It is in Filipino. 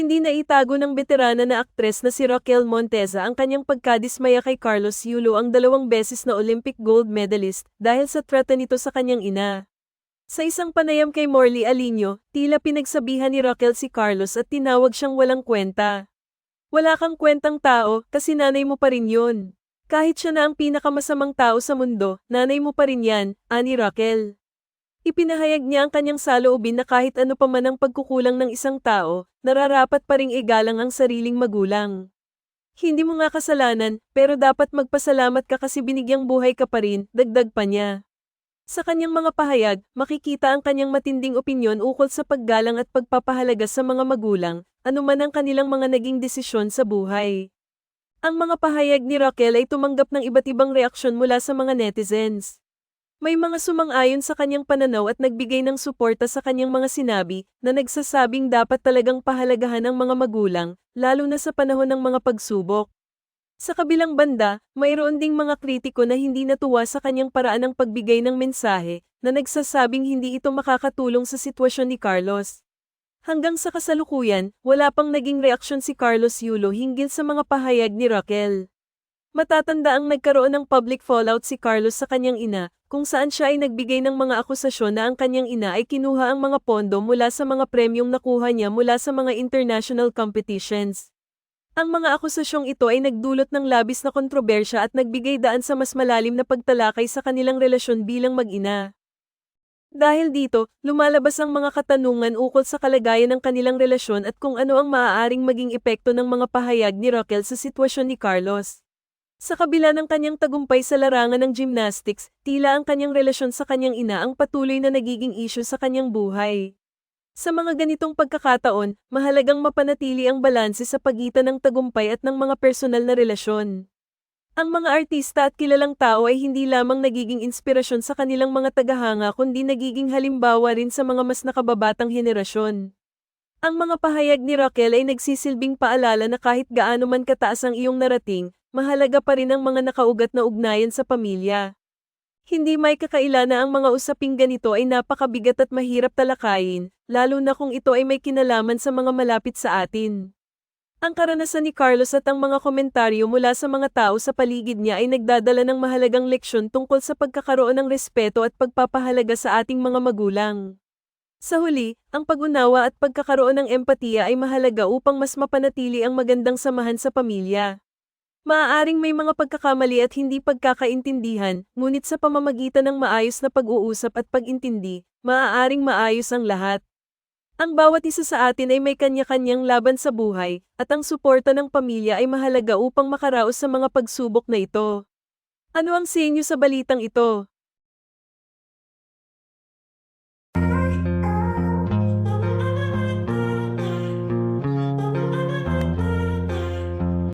Hindi na itago ng veterana na aktres na si Raquel Monteza ang kanyang pagkadismaya kay Carlos Yulo ang dalawang beses na Olympic gold medalist dahil sa trata nito sa kanyang ina. Sa isang panayam kay Morley Alinio, tila pinagsabihan ni Raquel si Carlos at tinawag siyang walang kwenta. Wala kang kwentang tao kasi nanay mo pa rin yun. Kahit siya na ang pinakamasamang tao sa mundo, nanay mo pa rin yan, ani Raquel. Ipinahayag niya ang kanyang saloobin na kahit ano pa man ang pagkukulang ng isang tao, nararapat pa ring igalang ang sariling magulang. Hindi mo nga kasalanan, pero dapat magpasalamat ka kasi binigyang buhay ka pa rin, dagdag pa niya. Sa kanyang mga pahayag, makikita ang kanyang matinding opinyon ukol sa paggalang at pagpapahalaga sa mga magulang, anuman ang kanilang mga naging desisyon sa buhay. Ang mga pahayag ni Raquel ay tumanggap ng iba't ibang reaksyon mula sa mga netizens. May mga sumang-ayon sa kanyang pananaw at nagbigay ng suporta sa kanyang mga sinabi na nagsasabing dapat talagang pahalagahan ang mga magulang, lalo na sa panahon ng mga pagsubok. Sa kabilang banda, mayroon ding mga kritiko na hindi natuwa sa kanyang paraan ng pagbigay ng mensahe na nagsasabing hindi ito makakatulong sa sitwasyon ni Carlos. Hanggang sa kasalukuyan, wala pang naging reaksyon si Carlos Yulo hinggil sa mga pahayag ni Raquel. Matatanda ang nagkaroon ng public fallout si Carlos sa kanyang ina, kung saan siya ay nagbigay ng mga akusasyon na ang kanyang ina ay kinuha ang mga pondo mula sa mga premyong nakuha niya mula sa mga international competitions. Ang mga akusasyong ito ay nagdulot ng labis na kontrobersya at nagbigay daan sa mas malalim na pagtalakay sa kanilang relasyon bilang mag-ina. Dahil dito, lumalabas ang mga katanungan ukol sa kalagayan ng kanilang relasyon at kung ano ang maaaring maging epekto ng mga pahayag ni Raquel sa sitwasyon ni Carlos. Sa kabila ng kanyang tagumpay sa larangan ng gymnastics, tila ang kanyang relasyon sa kanyang ina ang patuloy na nagiging issue sa kanyang buhay. Sa mga ganitong pagkakataon, mahalagang mapanatili ang balanse sa pagitan ng tagumpay at ng mga personal na relasyon. Ang mga artista at kilalang tao ay hindi lamang nagiging inspirasyon sa kanilang mga tagahanga kundi nagiging halimbawa rin sa mga mas nakababatang henerasyon. Ang mga pahayag ni Raquel ay nagsisilbing paalala na kahit gaano man kataas ang iyong narating, mahalaga pa rin ang mga nakaugat na ugnayan sa pamilya. Hindi may kakaila na ang mga usaping ganito ay napakabigat at mahirap talakayin, lalo na kung ito ay may kinalaman sa mga malapit sa atin. Ang karanasan ni Carlos at ang mga komentaryo mula sa mga tao sa paligid niya ay nagdadala ng mahalagang leksyon tungkol sa pagkakaroon ng respeto at pagpapahalaga sa ating mga magulang. Sa huli, ang pag-unawa at pagkakaroon ng empatiya ay mahalaga upang mas mapanatili ang magandang samahan sa pamilya. Maaaring may mga pagkakamali at hindi pagkakaintindihan, ngunit sa pamamagitan ng maayos na pag-uusap at pag-intindi, maaaring maayos ang lahat. Ang bawat isa sa atin ay may kanya-kanyang laban sa buhay, at ang suporta ng pamilya ay mahalaga upang makaraos sa mga pagsubok na ito. Ano ang senyo sa balitang ito?